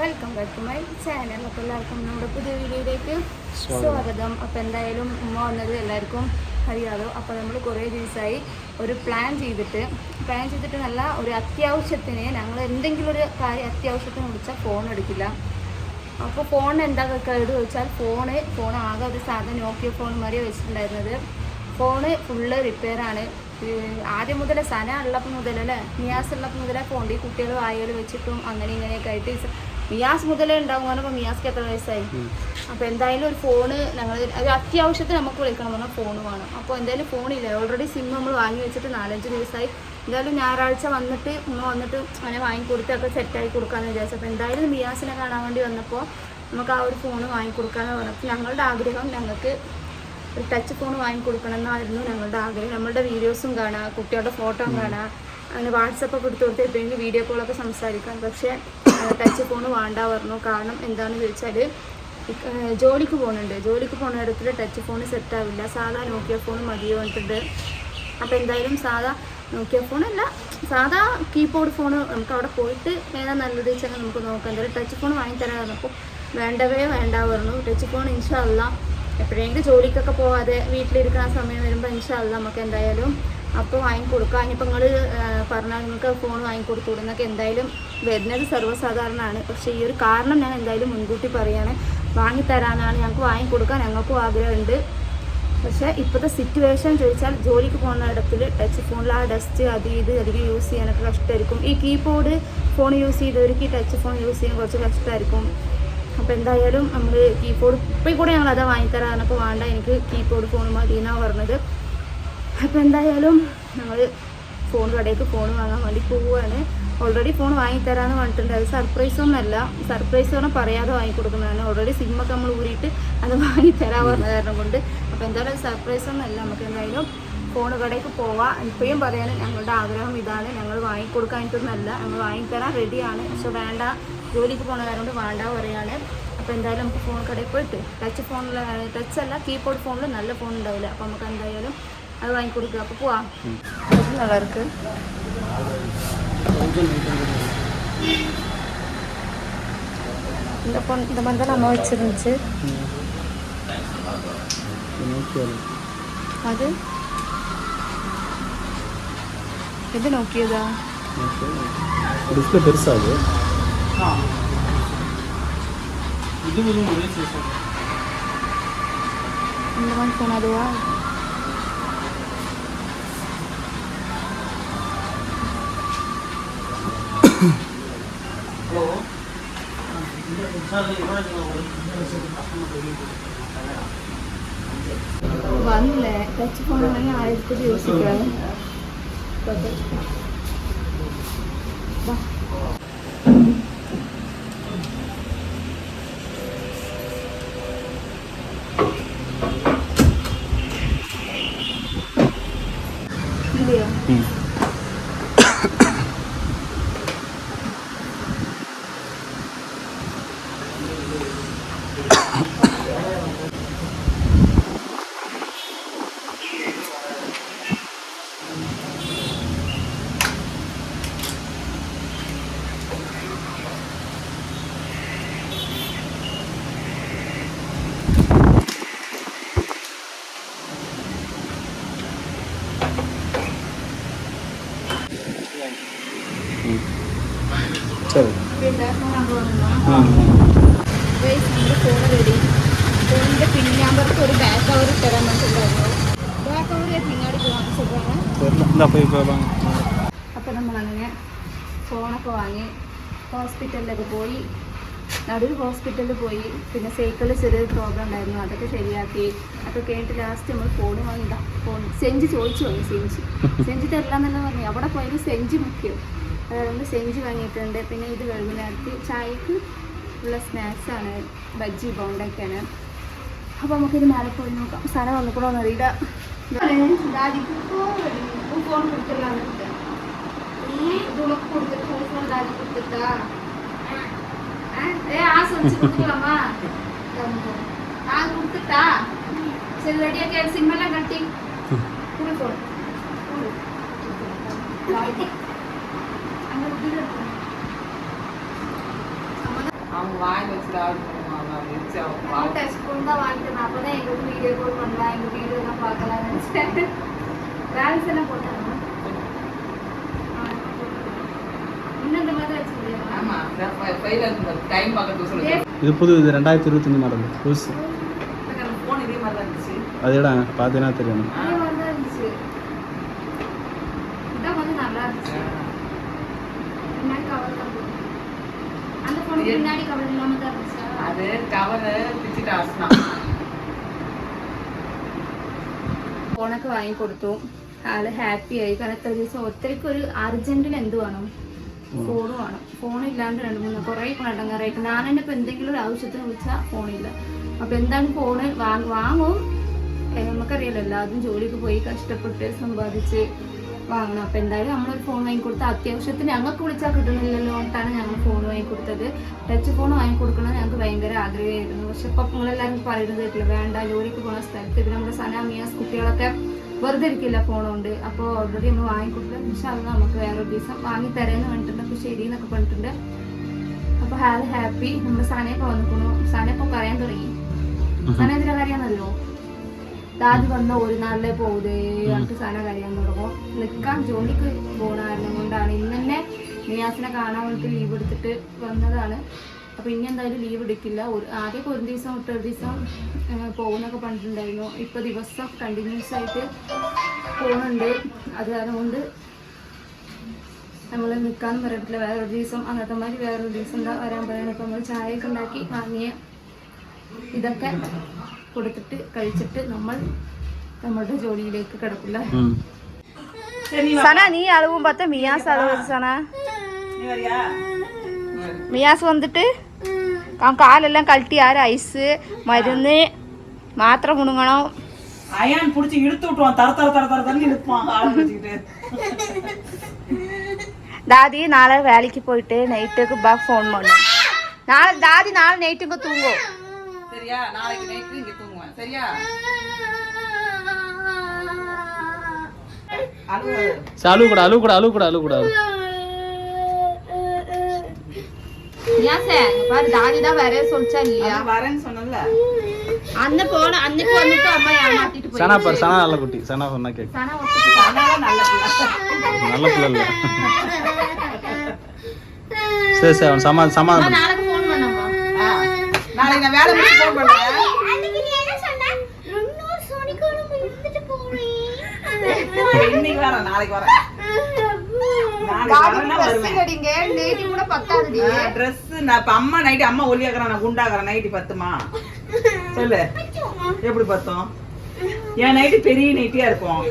Welcome back to my channel അപ്പോൾ എല്ലാവർക്കും നമ്മുടെ പുതിയ വീഡിയോയിലേക്ക് സ്വാഗതം. അപ്പോൾ എന്തായാലും ഉമ്മ വന്നത് എല്ലാവർക്കും അറിയാലോ. അപ്പോൾ നമ്മൾ കുറേ ദിവസമായി ഒരു പ്ലാൻ ചെയ്തിട്ട് പ്ലാൻ ചെയ്തിട്ട് നല്ല ഒരു അത്യാവശ്യത്തിന് ഞങ്ങൾ എന്തെങ്കിലും ഒരു കാര്യം അത്യാവശ്യത്തിന് വിളിച്ചാൽ ഫോൺ എടുക്കില്ല. അപ്പോൾ ഫോൺ എന്താ കേട് ചോദിച്ചാൽ ഫോണ് ഫോൺ ആകെ ഒരു സാധനം നോക്കിയ ഫോൺ മാതിരി വെച്ചിട്ടുണ്ടായിരുന്നത്. ഫോണ് ഫുള്ള് റിപ്പയർ ആണ്. ആദ്യം മുതലേ സന ഉള്ളപ്പം മുതലല്ലേ നിയാസ് ഉള്ളപ്പം മുതലേ ഫോണിൽ കുട്ടികൾ വായകൾ വെച്ചിട്ടും അങ്ങനെ ഇങ്ങനെയൊക്കെ ആയിട്ട് മിയാസ് മുതലേ ഉണ്ടാവും. പറഞ്ഞപ്പോൾ മിയാസ്ക്ക് എത്ര വയസ്സായി? അപ്പോൾ എന്തായാലും ഒരു ഫോണ് ഞങ്ങൾ ഒരു അത്യാവശ്യത്തിന് നമുക്ക് വിളിക്കണം പറഞ്ഞാൽ ഫോൺ വേണം. അപ്പോൾ എന്തായാലും ഫോണില്ല? ഓൾറെഡി സിം നമ്മൾ വാങ്ങി വെച്ചിട്ട് നാലഞ്ച് ദിവസമായി എന്തായാലും ഞായറാഴ്ച വന്നിട്ട് ഉമ്മ വന്നിട്ട് അങ്ങനെ വാങ്ങിക്കൊടുത്തൊക്കെ സെറ്റായി കൊടുക്കാമെന്ന് വിചാരിച്ചു. അപ്പോൾ എന്തായാലും മിയാസിനെ കാണാൻ വേണ്ടി വന്നപ്പോൾ നമുക്ക് ആ ഒരു ഫോൺ വാങ്ങിക്കൊടുക്കാമെന്ന് പറഞ്ഞപ്പോൾ ഞങ്ങളുടെ ആഗ്രഹം ഞങ്ങൾക്ക് ഒരു ടച്ച് ഫോൺ വാങ്ങിക്കൊടുക്കണം എന്നായിരുന്നു ഞങ്ങളുടെ ആഗ്രഹം. നമ്മളുടെ വീഡിയോസും കാണാം കുട്ടികളുടെ ഫോട്ടോയും കാണാം. അങ്ങനെ വാട്സപ്പൊക്കെ എടുത്തു കൊടുത്ത് എപ്പോഴെങ്കിലും വീഡിയോ കോളൊക്കെ സംസാരിക്കാം പക്ഷേ ടച്ച് ഫോൺ വേണ്ട പറഞ്ഞു. കാരണം എന്താണെന്ന് ചോദിച്ചാൽ ജോലിക്ക് പോകുന്നുണ്ട്. ജോലിക്ക് പോകുന്ന ഇടത്തിൽ ടച്ച് ഫോൺ സെറ്റ് ആവില്ല. സാധാ നോക്കിയ ഫോൺ മതി എന്നിട്ടുണ്ട്. അപ്പോൾ എന്തായാലും സാധാ നോക്കിയ ഫോണല്ല സാധാ കീബോർഡ് ഫോൺ നമുക്ക് അവിടെ പോയിട്ട് ഏതാ നല്ലത് വെച്ചാൽ നമുക്ക് നോക്കാം. എന്തായാലും ടച്ച് ഫോൺ വാങ്ങിത്തരാൻ പറഞ്ഞപ്പോൾ വേണ്ടവേ വേണ്ട പറഞ്ഞു. ടച്ച് ഫോൺ ഇൻഷാല്ല എപ്പോഴെങ്കിലും ജോലിക്കൊക്കെ പോവാതെ വീട്ടിലിരിക്കുന്ന സമയം വരുമ്പോൾ ഇൻഷാല്ല നമുക്ക് എന്തായാലും അപ്പോൾ വാങ്ങിക്കൊടുക്കുക ഇനിയിപ്പോൾ നിങ്ങൾ പറഞ്ഞാൽ നിങ്ങൾക്ക് ഫോൺ വാങ്ങിക്കൊടുത്തു എന്നൊക്കെ എന്തായാലും വരുന്നത് സർവസാധാരണമാണ്. പക്ഷേ ഈ ഒരു കാരണം ഞാൻ എന്തായാലും മുൻകൂട്ടി പറയുകയാണ് വാങ്ങിത്തരാനാണ്. ഞങ്ങൾക്ക് വാങ്ങിക്കൊടുക്കാൻ ഞങ്ങൾക്കും ആഗ്രഹമുണ്ട്. പക്ഷേ ഇപ്പോഴത്തെ സിറ്റുവേഷൻ ചോദിച്ചാൽ ജോലിക്ക് പോകുന്ന ഇടത്തിൽ ടച്ച് ഫോണിൽ ആ ഡസ്റ്റ് അത് ഇത് അധികം യൂസ് ചെയ്യാനൊക്കെ കഷ്ടമായിരിക്കും ഈ കീബോർഡ് ഫോൺ യൂസ് ചെയ്തവർക്ക് ഈ ടച്ച് ഫോൺ യൂസ് ചെയ്യാൻ കുറച്ച് കഷ്ടമായിരിക്കും അപ്പോൾ എന്തായാലും നമ്മൾ കീബോർഡ് ഇപ്പോൾ കൂടെ ഞങ്ങൾ അതാ വാങ്ങിത്തരാൻ അപ്പോൾ വേണ്ട എനിക്ക് കീബോർഡ് ഫോൺ മതി എന്നാണ് പറഞ്ഞത്. അപ്പോൾ എന്തായാലും ഞങ്ങൾ ഫോൺ കടയ്ക്ക് ഫോൺ വാങ്ങാൻ വേണ്ടി പോവുകയാണ് ഓൾറെഡി ഫോൺ വാങ്ങിത്തരാമെന്ന് പറഞ്ഞിട്ടുണ്ട്. അത് സർപ്രൈസ് ഒന്നല്ല സർപ്രൈസ് പറഞ്ഞാൽ പറയാതെ വാങ്ങിക്കൊടുക്കുന്നതാണ് ഓൾറെഡി സിമ്മൊക്കെ നമ്മൾ ഊരിയിട്ട് അത് വാങ്ങിത്തരാൻ പറഞ്ഞ കാരണം കൊണ്ട്. അപ്പോൾ എന്തായാലും സർപ്രൈസ് ഒന്നല്ല നമുക്ക് എന്തായാലും ഫോൺ കടയ്ക്ക് പോവാം. ഇപ്പോഴും പറയാൻ ഞങ്ങളുടെ ആഗ്രഹം ഇതാണ്. ഞങ്ങൾ വാങ്ങിക്കൊടുക്കാനിട്ടൊന്നല്ല ഞങ്ങൾ വാങ്ങിത്തരാൻ റെഡിയാണ് പക്ഷെ വേണ്ട. ജോലിക്ക് പോകുന്ന കാരണം കൊണ്ട് വേണ്ട പറയാണ്. അപ്പോൾ എന്തായാലും നമുക്ക് ഫോൺ കടയിൽ പോയിട്ട് ടച്ച് ഫോണിൽ ടച്ച് അല്ല കീബോർഡ് ഫോണിൽ നല്ല ഫോൺ ഉണ്ടാവില്ല. അപ്പോൾ നമുക്ക് എന്തായാലും அது வாங்கி கொடுக்கு அப்போ போவா நல்லா இருக்கு. இந்த பொன் இந்த மாதிரி தான் நம்ம வச்சுருந்துச்சு. அது? எது நோக்கியதா? டிஸ்பிளே பெருசாது இந்த மாதிரி ஃபோன் அதுவா? വന്നില്ല? ടച്ച് ഫോൺ ആണെങ്കിൽ ആയിരത്തി യോസിക്കാം ഇല്ലയോ సరే ഫോൺ റെഡി ഫോണിന്റെ പിൻ നമ്പർക്ക് ഒരു ബാക്ക് അവർ തരാൻ വേണ്ടിയിട്ടുണ്ടായിരുന്നു ബാക്ക് അവർ പിന്നാടിക്ക് വാങ്ങിച്ചിട്ടാണ് അപ്പം നമ്മളങ്ങനെ ഫോണൊക്കെ വാങ്ങി ഹോസ്പിറ്റലിലൊക്കെ പോയി നടുവിൽ ഹോസ്പിറ്റലിൽ പോയി പിന്നെ സൈക്കിളിൽ ചെറിയൊരു പ്രോബ്ലം ഉണ്ടായിരുന്നു അതൊക്കെ ശരിയാക്കി. അതൊക്കെ കേട്ട് ലാസ്റ്റ് നമ്മൾ ഫോൺ വാങ്ങിതാ ഫോൺ സെഞ്ച് ചോദിച്ചു വാങ്ങി സെഞ്ച്. സെഞ്ചിട്ട് എല്ലാം തന്നെ പറഞ്ഞു അവിടെ പോയത് സെഞ്ച് മുക്കിയോ സെഞ്ച് വാങ്ങിയിട്ടുണ്ട് പിന്നെ ഇത് വൈകുന്നേരത്ത് ചായക്ക് ഉള്ള സ്നാക്സ് ആണ് ബജ്ജി ബോണ്ടൊക്കെയാണ് അപ്പോൾ നമുക്കിത് മേലെ പോയി നോക്കാം സ്ഥലം വന്നിക്കൂടെ ഒന്ന് അറിയില്ല ഫോൺ കൊടുത്തില്ലാന്ന് இது உனக்கு கொடுத்துட்டு உன் ஃபோன் தாடி கொடுத்துட்டா ஏ ஆசை வச்சு கொடுத்துக்கலாமா நான் கொடுத்துட்டா சரி ரெடியாக கேட்டு சிம்மெல்லாம் கட்டி கொடு அவங்க வாங்கி வச்சுட்டு ஆர்டர் பண்ணுவாங்க அப்படி வச்சு அவங்க டச் ஃபோன் தான் வாங்கிட்டேன். அப்போ தான் எங்களுக்கு வீடியோ கால் பண்ணலாம் எங்கள் வீடியோ தான் பார்க்கலாம் நினச்சேன். பேலன்ஸ் எல்லாம் போட்டாங்க இது புது இது ரெண்டாயிரத்தி இருபத்தஞ்சு மாடல் புதுசு. அதேடா பார்த்தீங்கன்னா தெரியும். அது கவரை பிச்சுட்டு ஆசனா ഫോണൊക്കെ വാങ്ങിക്കൊടുത്തു ആള് ഹാപ്പി ആയി കാരണം എത്ര ദിവസം ഒത്തിരിക്ക് ഒരു അർജന്റിന് എന്ത് വേണം ഫോൺ വേണം ഫോൺ ഇല്ലാണ്ട് രണ്ട് മൂന്ന് കുറേ കടങ്ങാറായിട്ട് ഞാൻ തന്നെ ഇപ്പൊ എന്തെങ്കിലും ഒരു ആവശ്യത്തിന് വിളിച്ചാൽ ഫോണില്ല അപ്പൊ എന്താണ് ഫോണ് വാങ്ങ- വാങ്ങും ഏ, നമുക്കറിയാലോ എല്ലാവരും ജോലിക്ക് പോയി കഷ്ടപ്പെട്ട് സമ്പാദിച്ച് വാങ്ങണം. അപ്പൊ എന്തായാലും നമ്മളൊരു ഫോൺ വാങ്ങിക്കൊടുത്ത അത്യാവശ്യത്തിന് ഞങ്ങൾക്ക് വിളിച്ചാൽ കിട്ടുന്നില്ലല്ലോ എന്നിട്ടാണ് ഞങ്ങൾ ഫോൺ വാങ്ങിക്കൊടുത്തത്. ടച്ച് ഫോൺ വാങ്ങിക്കൊടുക്കണം ഞങ്ങൾക്ക് ഭയങ്കര ആഗ്രഹമായിരുന്നു. പക്ഷെ ഇപ്പൊ നിങ്ങളെല്ലാവരും പറയുന്നത് കേട്ടില്ല വേണ്ട ജോലിക്ക് പോകുന്ന സ്ഥലത്ത് പിന്നെ നമ്മുടെ സനാമിയാസ് കുട്ടികളൊക്കെ വെറുതെ ഇരിക്കില്ല ഫോൺ കൊണ്ട് അപ്പോൾ ഓൾറെഡി നമ്മൾ വാങ്ങിക്കൊടുത്തത്. പക്ഷെ അത് നമുക്ക് വേറൊരു ദിവസം വാങ്ങി തരാന്ന് പറഞ്ഞിട്ടുണ്ട്. അപ്പൊ ശരി എന്നൊക്കെ പറഞ്ഞിട്ടുണ്ട്. അപ്പൊ ഹാൽ ഹാപ്പി. നമ്മുടെ സനയൊക്കെ വന്നിക്കണു സനയൊക്കെ പറയാൻ തുടങ്ങി. സന എന്തിനാ കരയാന്നല്ലോ ദാദി വന്ന ഒരു നാളിലെ പോകുതേ അവർക്ക് സാധനം കഴിയാൻ തുടങ്ങും. നിൽക്കാൻ ജോലിക്ക് പോണ കാരണം കൊണ്ടാണ് ഇന്ന് തന്നെ നിയാസിനെ കാണാൻ വേണ്ടിട്ട് ലീവ് എടുത്തിട്ട് വന്നതാണ്. അപ്പൊ ഇനി എന്തായാലും ലീവ് എടുക്കില്ല. ഒരു ആദ്യമൊക്കെ ഒരു ദിവസം വിട്ട് ഒരു ദിവസം പോകുന്നൊക്കെ പറഞ്ഞിട്ടുണ്ടായിരുന്നു. ഇപ്പൊ ദിവസം കണ്ടിന്യൂസ് ആയിട്ട് പോകുന്നുണ്ട് അത് കാരണം കൊണ്ട് നമ്മൾ നിൽക്കാന്ന് പറയത്തില്ല വേറൊരു ദിവസം അന്നത്തെ മാതിരി വേറൊരു ദിവസം വരാൻ ഇപ്പം നമ്മൾ ചായയൊക്കെ ഉണ്ടാക്കി വാങ്ങിയ ഇതൊക്കെ കൊടുത്തിട്ട് കഴിച്ചിട്ട് നമ്മൾ നമ്മളുടെ ജോലിയിലേക്ക് കിടക്കില്ല സന നീ അളവും பார்த்தா மியாஸ் அளவு சனா நீ வரியா மியாஸ் வந்துட்டு அவன் காலெல்லாம் கழட்டி யார் ஐஸு மருந்து மாத்திரை முணுங்கணும் அயான் புடிச்சு இழுத்து விட்டுருவான் தர தர தர தர தரன்னு இழுப்பான் ஆள் பிடிச்சிக்கிட்டு தாதி நாளை வேலைக்கு போயிட்டு நைட்டுக்கு பா ஃபோன் பண்ணும் நாளை தாதி நாளை நைட்டுக்கு தூங்கும் சரியா? நாளைக்கு நைட்டு இங்க தூங்குவேன். சரியா? சரி அழுவு கூட அழுவு கூட அழுவு கூட அழுவு கூடாது மியாசே பாரு தாதி தான் வேற சொல்லிச்சா இல்லையா? அது வரேன்னு சொன்னல அன்ன போன அன்னைக்கு வந்துட்டு அம்மா ஏமாத்திட்டு சனா போயிடுச்சு பாரு சனா நல்ல குட்டி. சனா சொன்னா கேட்கு சனா ஒத்துக்கிட்டா. அதனால நல்ல பிள்ளை. நல்ல பிள்ளை இல்லை. சரி சரி அவன் சமா அம்மா, சமாதானம் நாளைக்கு ஃபோன் பண்ணம்மா ஆ, நாளைக்கு நான் வேலை முடிச்சு ஃபோன் பண்றேன். இன்னைக்கு வரேன் நாளைக்கு வரேன் அம்மா நைட்டு அம்மா ஒல்லியாக்குறேன் நான் குண்டாக்குறேன். நைட்டி பத்துமா? சொல்லு. எப்படி பத்தும்? என் நைட்டு பெரிய நைட்டியா இருக்கும்.